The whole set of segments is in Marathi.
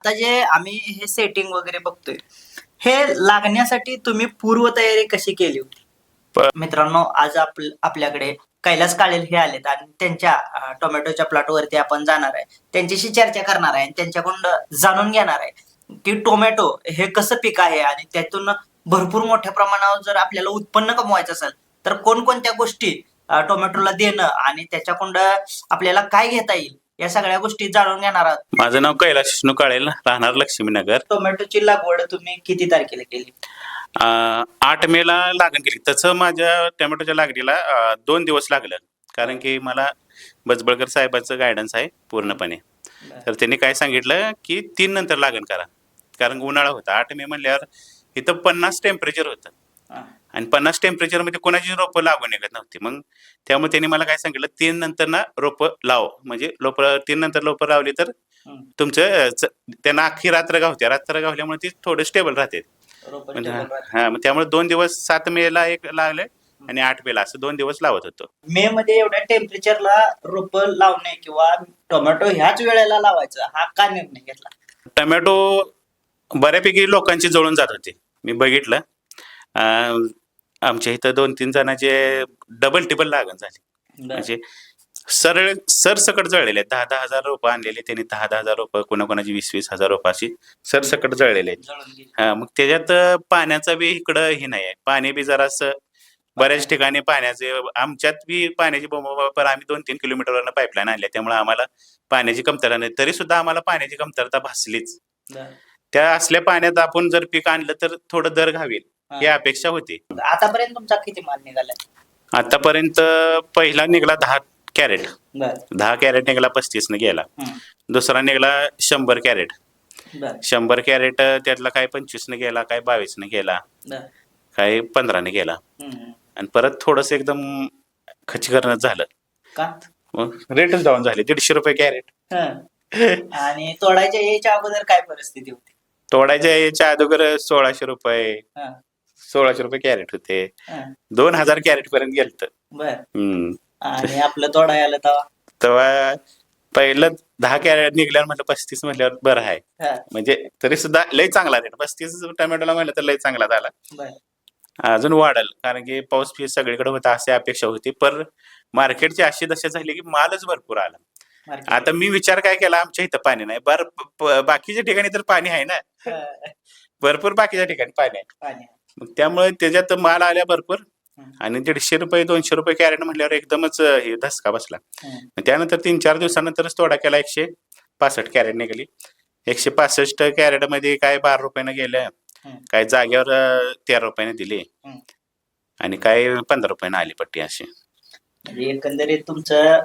आता जे आम्ही हे सेटिंग वगैरे बघतोय हे लागण्यासाठी तुम्ही पूर्वतयारी कशी केली होती? मित्रांनो आज आप आपल्याकडे कैलास काळेल हे आलेत आणि त्यांच्या टोमॅटोच्या प्लॉट वरती आपण जाणार आहे. त्यांच्याशी चर्चा करणार आहे आणि त्यांच्याकडून जाणून घेणार आहे की टोमॅटो हे कसं पीक आहे आणि त्यातून भरपूर मोठ्या प्रमाणावर जर आपल्याला उत्पन्न कमवायचं असेल तर कोणकोणत्या गोष्टी टोमॅटोला देणं आणि त्याच्याकडून आपल्याला काय घेता येईल या सगळ्या गोष्टी जाणून घेणार आहोत. माझं नाव कैलास विष्णू काळेल राहणार लक्ष्मीनगर. टोमॅटोची लागवड तुम्ही किती तारखेला केली? अं, आठ मे ला लागण केली. तसं माझ्या टोमॅटोच्या लागणीला अं, दोन दिवस लागलं. कारण की मला बजबळकर साहेबांचं गायडन्स आहे पूर्णपणे. तर त्यांनी काय सांगितलं की तीन नंतर लागण करा. कारण उन्हाळा होता. आठ मे म्हणल्यावर इथं पन्नास टेम्परेचर होतं. आणि पन्नास टेम्परेचरमध्ये कोणाची रोपं लागू निघत नव्हती. मग त्यामुळे त्यांनी मला काय सांगितलं तीन नंतर ना रोपं लाव. म्हणजे रोप तीन नंतर रोपं लावली तर. तुमचं त्यांना अख्खी रात्र गावते. रात्र गावल्यामुळे ती थोडं स्टेबल राहते. म्हणजे राहतात. हा मग त्यामुळे दोन दिवस सात मे ला एक लागले आणि आठ मे ला असं दोन दिवस लावत होतो. मे मध्ये एवढ्या टेम्परेचरला रोप लावणे किंवा टोमॅटो ह्याच वेळेला लावायचं हा का निर्णय घेतला? टोमॅटो बऱ्यापैकी लोकांची जळून जात होते. मी बघितलं. अं, आमच्या इथं दोन तीन जणांचे डबल टिबल लागण झाली. म्हणजे सरळ सरसकट जळलेले आहेत. दहा दहा हजार रुपये आणलेले त्यांनी. दहा दहा हजार रुपये कोणाकोणाची वीस वीस हजार रुपये अशी सरसकट जळलेले आहेत. हा मग त्याच्यात अं, पाण्याचा बी इकडं हे नाही आहे. पाणी बी जरासं बऱ्याच ठिकाणी पाण्याचे आमच्यात बी पाण्याची बोंब पण आम्ही दोन तीन किलोमीटरवरनं पाईपलाईन आणल्या. त्यामुळे आम्हाला पाण्याची कमतरता नाही. तरी सुद्धा आम्हाला पाण्याची कमतरता भासलीच. त्या असल्या पाण्यात आपण जर पीक आणलं तर थोडं दर घावेल. ही. अपेक्षा होती. आतापर्यंत तुमचा किती माल निघालाय? आतापर्यंत पहिला निघाला दहा कॅरेट. दहा कॅरेट निघाला पस्तीस न गेला. दुसरा निघाला शंभर कॅरेट. शंभर कॅरेट त्यातला काय पंचवीस न गेला काय बावीस न गेला काय पंधरा न गेला. आणि परत थोडस एकदम खचीकरण झालं. रेटच डाऊन झाले दीडशे रुपये कॅरेट. आणि तोडायच्या यायच्या अगोदर काय परिस्थिती होती? तोडायच्या याच्या अगोदर सोळाशे रुपये. सोळाशे रुपये कॅरेट होते. हं. दोन हजार कॅरेट पर्यंत गेलत. बर. हम्म. आणि आपलं तोडाय आलं तेव्हा? तेव्हा पहिलं दहा कॅरेट निघल्यावर म्हटलं पस्तीस म्हटल्यावर बरं आहे. हं. म्हणजे तरी सुद्धा लय चांगला रेट पस्तीस टोमॅटोला म्हणलं तर लय चांगला झाला. बर. अजून वाढल. कारण की पाऊस फी सगळीकडे होता अशी अपेक्षा होती. पण मार्केटची अशी दशा झाली की मालच भरपूर आला. आता मी विचार काय केला? आमच्या इथं पाणी नाही. बर प- बाकीच्या ठिकाणी तर पाणी आहे ना. हं. भरपूर बाकीच्या ठिकाणी पाणी आहे. पाणी. मग त्यामुळे त्याच्यात माल आल्या भरपूर. आणि दीडशे रुपये दोनशे रुपये कॅरेट म्हटल्यावर एकदमच हे धसका बसला. त्यानंतर तीन चार दिवसानंतरच तोडा केला एकशे पासष्ट कॅरेट निघाली. एकशे पासष्ट कॅरेटमध्ये काय बारा रुपयानं गेल्या. काय जागेवर तेरा रुपयाने दिली. आणि काय पंधरा रुपयानं आली पट्टी अशी. म्हणजे एकंदरीत तुमचं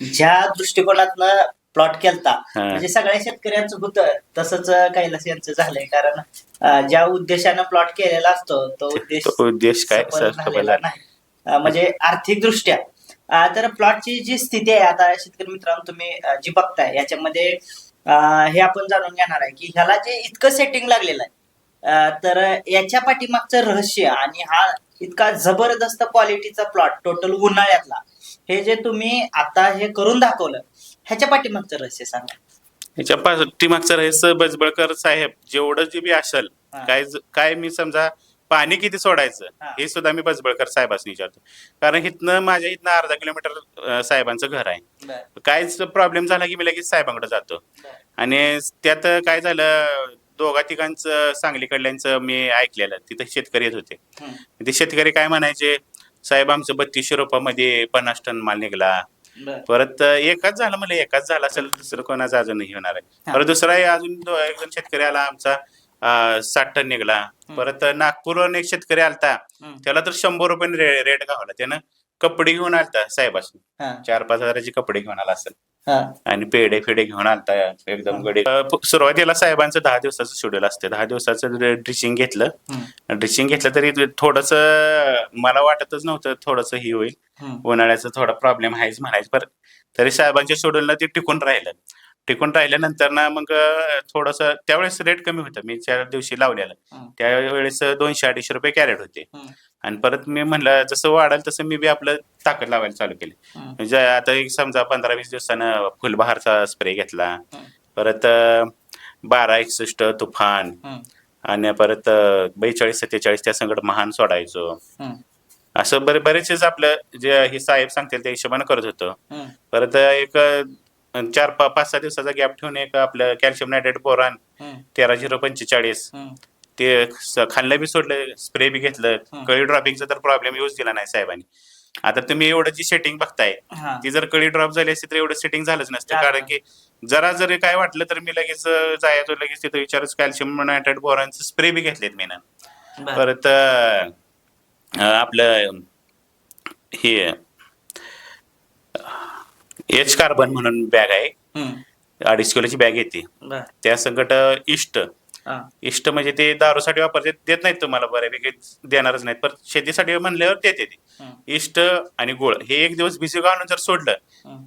ज्या दृष्टिकोनातनं प्लॉट केलता. हा. म्हणजे सगळ्या शेतकऱ्यांचं होतं तसंच कैलास यांचं झालंय. कारण अं, ज्या उद्देशानं प्लॉट केलेला असतो तो उद्देश तो उद्देश काय? सफल सफल झालेला झाला. नाही. अं, म्हणजे आर्थिक दृष्ट्या तर प्लॉटची जी स्थिती आहे आता शेतकरी मित्रांनो तुम्ही अं, जी बघताय याच्यामध्ये अं, हे आपण जाणून घेणार आहे की ह्याला जे इतकं सेटिंग लागलेलं आहे अं, तर याच्या पाठीमागचं रहस्य आणि हा इतका जबरदस्त क्वालिटीचा प्लॉट टोटल उन्हाळ्यातला हे जे तुम्ही आता हे करून दाखवलं ह्याच्या पाठीमागचं रहस्य सांगा. याच्या पाठीमागचं रहस्य बजबळकर साहेब जेवढं जे बी असेल हा. काय ज- काय मी समजा पाणी किती सोडायचं हा. हे सुद्धा मी बजबळकर साहेबांनी विचारतो. कारण इथनं माझ्या इथनं अर्धा किलोमीटर अं, साहेबांचं घर आहे. काहीच प्रॉब्लेम झाला की मी लगेच साहेबांकडे जातो. आणि त्यात काय झालं दोघा तिघांचं सांगलीकडल्यांचं मी ऐकलेलं तिथे शेतकरी येत होते. हम्म. ते शेतकरी काय म्हणायचे साहेब आमचं बत्तीसशे रुपयामध्ये पन्नास टन माल निघला. परत एकाच झालं म्हणजे एकाच झाला असेल दुसरं कोणाचं अजूनही होणार आहे. परत दुसरा अजून एक दोन शेतकरी आला आमचा साठ टन निघला. परत नागपूरवरून एक शेतकरी आलता. त्याला तर शंभर रुपये रेट गावला. त्यानं कपडे घेऊन आलता साहेबासून चार पाच हजाराचे कपडे घेऊन आला असेल. आणि पेढे फेडे घेऊन आलता एकदम गडी सुरुवातीला साहेबांचं दहा दिवसाचं शेड्यूल असते. दहा दिवसाचं ड्रिचिंग घेतलं. ड्रिचिंग घेतलं तरी थोडस मला वाटतच नव्हतं थोडस ही होईल. उन्हाळ्याचा थोडा प्रॉब्लेम आहेच म्हणायचं. पण तरी साहेबांच्या शेड्यूलला ते टिकून राहिलं. टिकून राहिल्यानंतर ना मग थोडस त्यावेळेस रेट कमी होतं. मी ज्या दिवशी लावलेलं. त्यावेळेस दोनशे अडीचशे रुपये कॅरेट होते. आणि परत मी म्हणलं जसं वाढेल तसं मी बी आपलं ताकद लावायला चालू केली. म्हणजे आता एक समजा पंधरा वीस दिवसानं फुलबहारचा स्प्रे घेतला. परत बारा एकसष्ट तुफान आणि परत बेचाळीस सत्तेचाळीस त्या संकट महान सोडायचो. असं बरे बरेचसेच आपलं जे हे साहेब सांगतील त्या हिशोबाने करत होतो. परत एक चार पाच सहा दिवसाचा गॅप ठेवून एक आपलं कॅल्शियम नायट्रेट बोरान तेरा झिरो पंचेचाळीस. ते स- खाल्लं बी सोडलं स्प्रे बी घेतलं हं. कळी ड्रॉपिंगचा तर प्रॉब्लेम यूज दिला नाही साहेबांनी आता तुम्ही एवढं जी सेटिंग बघताय हा. ती जर कळी ड्रॉप झाली असती तर एवढं सेटिंग झालंच नसतं झालं. कारण की जरा जरी काय वाटलं तर मी लगेच अं, जायचो लगेच तिथं विचारच कॅल्शियम नायट्रेट बोरांचे स्प्रे बी घेतलेत मी ना बर. परत अं, आपलं हे एच कार्बन म्हणून बॅग आहे हम्म, अडीच किलोची बॅग येते बर. त्या संकट इष्ट. इष्ट म्हणजे ते दारूसाठी वापरते देत नाहीत तुम्हाला बऱ्यापैकी देणारच नाहीत. पण शेतीसाठी म्हणल्यावर देते ते. इष्ट आणि गोळ हे एक दिवस भिजू घालून जर सोडलं.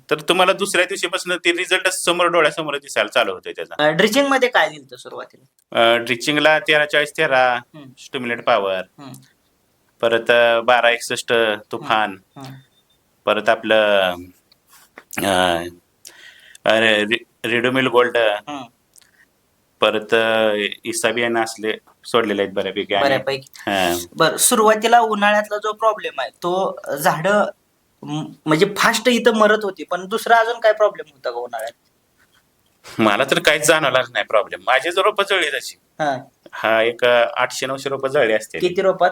तर तुम्हाला दुसऱ्या दिवशीपासून ते रिझल्ट समोर डोळ्यासमोर दिसायला चालू होतोय त्याचा. ड्रिचिंगमध्ये काय दिलं होतं सुरुवातीला ड्रिचिंगला तेरा चाळीस तेरा हम्म, स्टिम्युलेट पॉवर परत बारा एकसष्ट तुफान. परत आपलं रिडोमिल गोल्ड. परत अं, इसाबियान असले सोडलेले आहेत बऱ्यापैकी आणि- बऱ्यापैकी. हा. बर सुरुवातीला उन्हाळ्यातला जो प्रॉब्लेम आहे तो झाड म्हणजे फास्ट इथं मरत होती पण दुसरा अजून काय प्रॉब्लेम होता का उन्हाळ्यात? मला तर काहीच जाणवलाच नाही प्रॉब्लेम माझे जर रोपं जळली तशी. हा. हा एक आठशे नऊशे रुपये जळले असते किती रोपात?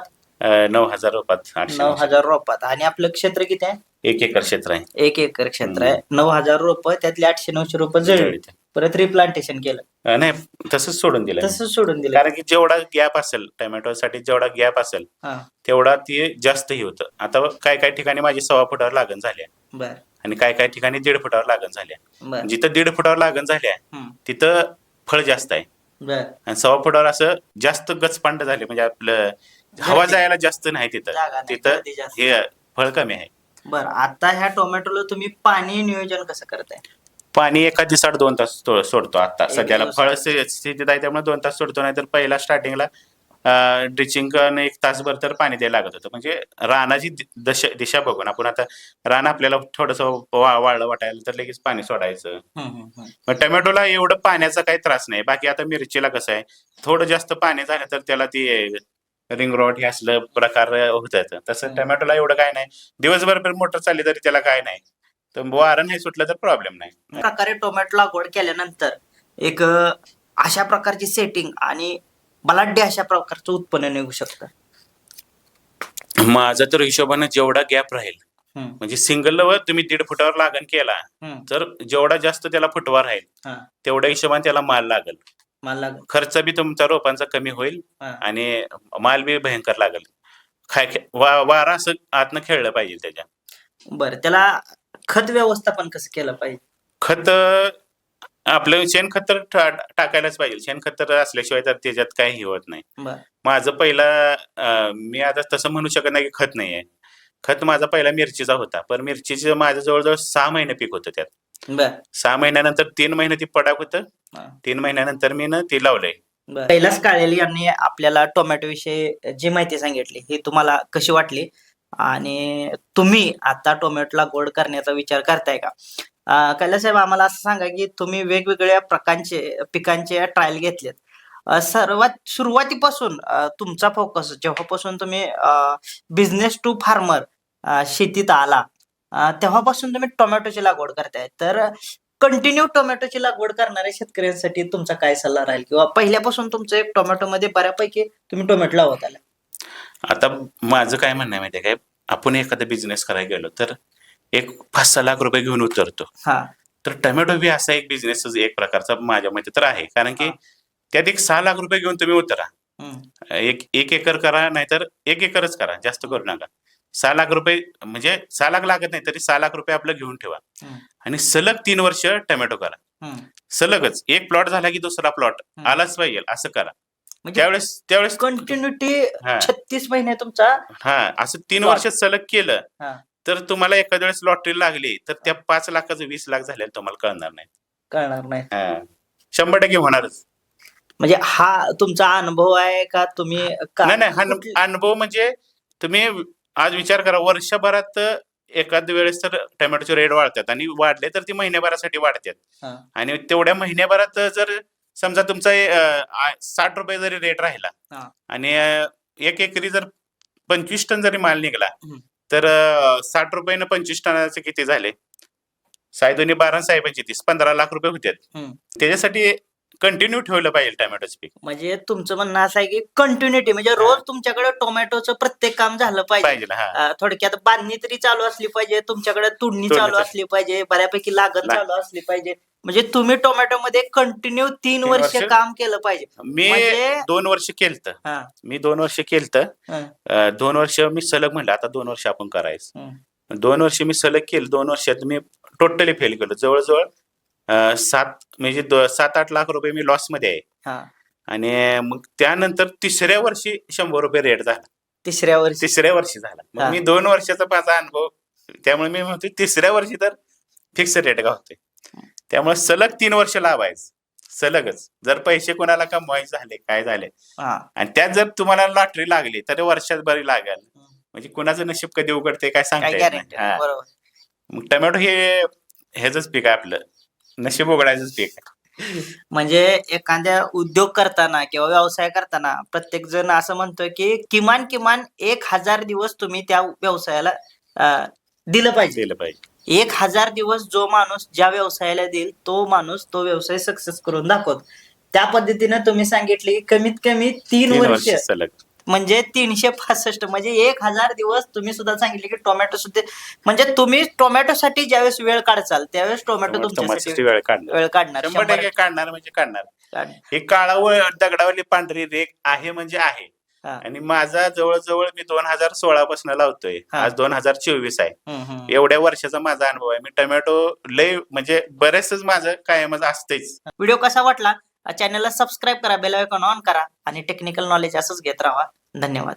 नऊ हजार आठशे नऊ नऊशे. हजार रोपात. आणि आपलं क्षेत्र किती आहे? एक एकर क्षेत्र आहे. एक एकर क्षेत्र आहे. नऊ हजार रोप त्यातले आठशे नऊशे रोप जळली. परत रिप्लांटेशन केलं. अं, नाही तसंच सोडून दिलं तसंच सोडून दिलं. कारण की जेवढा गॅप असेल टोमॅटोसाठी जेवढा गॅप असेल हा. तेवढा ते जास्तही होतं. आता काय काय ठिकाणी माझी सव्वा फुटावर लागण झाल्या बर. आणि काय काय ठिकाणी दीड फुटावर लागण झाल्या बर. जिथं दीड फुटावर लागण झाल्या हम्म, तिथं फळ जास्त आहे. बर. आणि सव्वा फुटावर असं जास्त गचपांड झाले म्हणजे आपलं हवा. जायला जास्त नाही जागा तिथं नाही, तिथं गर्दी जास्त. हे फळ कमी आहे. बर आता ह्या टोमॅटोला तुम्ही पाणी नियोजन कसं करताय? पाणी एका दिवसाड दोन तास तो- सोडतो आता. सध्याला दिवसात. फळ स्थितीत स्थितीत आहे त्यामुळे दोन तास सोडतो नाही तर पहिला स्टार्टिंगला ड्रिचिंग एक तासभर तर पाणी द्यायला लागत होतं. म्हणजे रानाची दि- दश दिशा बघून. आपण आता रान आपल्याला थोडस वाळलं वाटायला तर लगेच पाणी सोडायचं. हम्म, हम्म, हम्म. मग टोमॅटोला एवढं पाण्याचा काही त्रास नाही. बाकी आता मिरचीला कसं आहे थोडं जास्त पाणी झालं तर त्याला ती रिंग रॉड हे असलं प्रकार होत तसं हम्म. टोमॅटोला एवढं काय नाही. दिवसभर मोटर चालली तरी त्याला काय नाही. तर वारं नाही सुटलं तर प्रॉब्लेम नाही. प्रकारे टोमॅटो लागवड केल्यानंतर एक अशा प्रकारची सेटिंग आणि बलाढ्य अशा प्रकारचं उत्पन्न निघू शकतं. माझा तर हिशोबानं जेवढा गॅप राहील म्हणजे सिंगल वर तुम्ही दीड फुटावर लागण केला तर जेवढा जास्त त्याला फुटवा राहील हा. तेवढ्या हिशोबाने त्याला माल लागेल. मला खर्च बी तुमचा रोपांचा कमी होईल. आणि माल बी भयंकर लागेल. खाय खे- वा वारा असं आतनं खेळलं पाहिजे त्याच्या. बरं त्याला खत व्यवस्थापन कसं केलं पाहिजे? खत आपलं शेणखत तर टा- टाकायलाच पाहिजे. शेणखत तर असल्याशिवाय तर त्याच्यात काही होत नाही. बर. माझं पहिला अं, मी आता तसं म्हणू शकत नाही की खत नाही आहे खत माझा पहिला मिरचीचा होता. पण मिरचीचं माझं जवळजवळ सहा महिने पीक होतं त्यात. बर. सहा महिन्यानंतर तीन महिने ती पडाक होतं. हा. तीन महिन्यानंतर मी ना ते लावलंय. कैलास काळेल यांनी आपल्याला टोमॅटो विषयी जी माहिती सांगितली ही तुम्हाला कशी वाटली? आणि तुम्ही आता टोमॅटो लागवड करण्याचा विचार करताय का? कैलासाहेब साहेब आम्हाला असं सांगा की तुम्ही वेगवेगळ्या प्रकारचे पिकांचे ट्रायल घेतलेत. सर्वात सुरुवातीपासून तुमचा फोकस जेव्हापासून तुम्ही बिझनेस टू फार्मर शेतीत आला तेव्हापासून तुम्ही टोमॅटोची लागवड करताय. तर कंटिन्यू टोमॅटोची लागवड करणाऱ्या शेतकऱ्यांसाठी तुमचा काय सल्ला राहील? किंवा पहिल्यापासून तुमचं एक टोमॅटो मध्ये बऱ्यापैकी तुम्ही टोमॅटो लावत आला आता माझं काय म्हणणं आहे माहितीये काय? आपण एखादा बिझनेस करायला गेलो तर एक पाच सहा लाख रुपये घेऊन उतरतो. हा. तर टोमॅटो बी असा एक बिझनेस एक प्रकारचा माझ्या मते तर आहे. कारण की. त्यात एक सहा लाख रुपये घेऊन तुम्ही उतरा. एक एक एकर करा नाहीतर एक एकरच करा जास्त करू नका. सहा लाख रुपये म्हणजे सहा लाख लागत नाही तरी सहा लाख रुपये आपलं घेऊन ठेवा. आणि सलग तीन वर्ष टोमॅटो करा. सलगच. एक प्लॉट झाला की दुसरा प्लॉट. आलाच पाहिजे असं करा. त्यावेळेस त्यावेळेस कंटिन्युटी छत्तीस महिने तुमचा हा असं तीन. वर्ष सलग केलं. तर तुम्हाला एखाद्या वेळेस लॉटरी लागली तर त्या पाच लाखाचं वीस लाख झालेलं तुम्हाला कळणार नाही कळणार नाही हा. शंभर टक्के होणारच म्हणजे हा तुमचा अनुभव आहे का तुम्ही नाही नाही अनुभव म्हणजे तुम्ही आज विचार करा वर्षभरात एखाद वेळेस तर टोमॅटोचे रेट वाढतात आणि वाढले तर ती महिन्याभरासाठी वाढतात. आणि तेवढ्या महिन्याभरात जर समजा तुमचा साठ रुपये जरी रेट राहिला. आणि एक एकरी जर पंचवीस टन जरी माल निघाला. तर साठ रुपयानं पंचवीस टनाचे किती झाले साई दोन्ही बारा साहेबांची तीस पंधरा लाख रुपये हम्म. त्याच्यासाठी कंटिन्यू ठेवलं पाहिजे टोमॅटोचं पीक. म्हणजे तुमचं म्हणणं असं आहे की कंटिन्युटी म्हणजे रोज तुमच्याकडे टोमॅटोचं प्रत्येक काम झालं पाहिजे. पाहिजे हा. अं, थोडक्यात बांधणी तरी चालू असली पाहिजे तुमच्याकडे तुडणी तोडणी चालू असली पाहिजे बऱ्यापैकी लागण ला- चालू असली पाहिजे. म्हणजे तुम्ही टोमॅटो मध्ये कंटिन्यू तीन तीन वर्ष वर्ष? काम केलं पाहिजे. मी म्हणजे- दोन वर्ष केलत. हा, मी दोन वर्ष केलत. हा, दोन वर्ष मी सलग म्हणलं आता दोन वर्ष आपण करायचं. हम्म. दोन वर्ष मी सलग केलं दोन वर्षात मी टोटली फेल केलं. जवळजवळ अं, सात म्हणजे दो- सात आठ लाख रुपये मी लॉसमध्ये आहे. हा. आणि मग त्यानंतर तिसऱ्या वर्षी शंभर रुपये रेट झाला. तिसऱ्या वर्षी. तिसऱ्या वर्षी झाला. हा. मग मी दोन वर्षाचा माझा अनुभव त्यामुळे मी म्हणतो तिसऱ्या वर्षी तर फिक्स रेट गावते त्यामुळे सलग तीन वर्ष लावायचं. सलगच. जर पैसे कोणाला कमवायचे झाले काय झाले. हा. आणि त्यात जर तुम्हाला लॉटरी लागली तर वर्षात बरी लागेल. म्हणजे कुणाचं नशीब कधी उघडते काय सांगता काय येत गॅरंटी नाही. हा. बरोबर. मग टोमॅटो हे ह्याच पीक आहे आपलं. नशीब उघडायचंच पीक आहे. म्हणजे एखाद्या उद्योग करताना किंवा व्यवसाय करताना प्रत्येक जण असं म्हणतोय की किमान किमान एक हजार दिवस तुम्ही त्या व्यवसायाला अं, दिलं पाहिजे. दिलं पाहिजे. एक हजार दिवस जो माणूस ज्या व्यवसायाला देईल तो माणूस तो व्यवसाय सक्सेस करून दाखवतो. त्या पद्धतीने तुम्ही सांगितले की कमीत कमी तीन तीन वर्ष वर्ष सलग. म्हणजे तीनशे पासष्ट म्हणजे एक हजार दिवस तुम्ही सुद्धा सांगितले की टोमॅटो सुद्धा म्हणजे तुम्ही टोमॅटोसाठी ज्यावेळेस वेळ काढचाल त्यावेळेस टोमॅटो तुमच्यासाठी वेळ काढणार. वेळ काढणार. शंभर टक्के काढणार म्हणजे काढणार. हे काळावर दगडावरली पांढरी रेख आहे म्हणजे आहे. आणि माझा जवळजवळ मी दोन हजार सोळा पासून लावतोय. आज दोन हजार चोवीस आहे. एवढ्या वर्षाचा माझा अनुभव आहे. मी टोमॅटो लय म्हणजे बरेचच माझं कायमच असतेच व्हिडिओ कसा वाटला? चॅनलला सबस्क्राईब करा बेल आयकॉन ऑन करा आणि टेक्निकल नॉलेज असंच घेत राहा. धन्यवाद.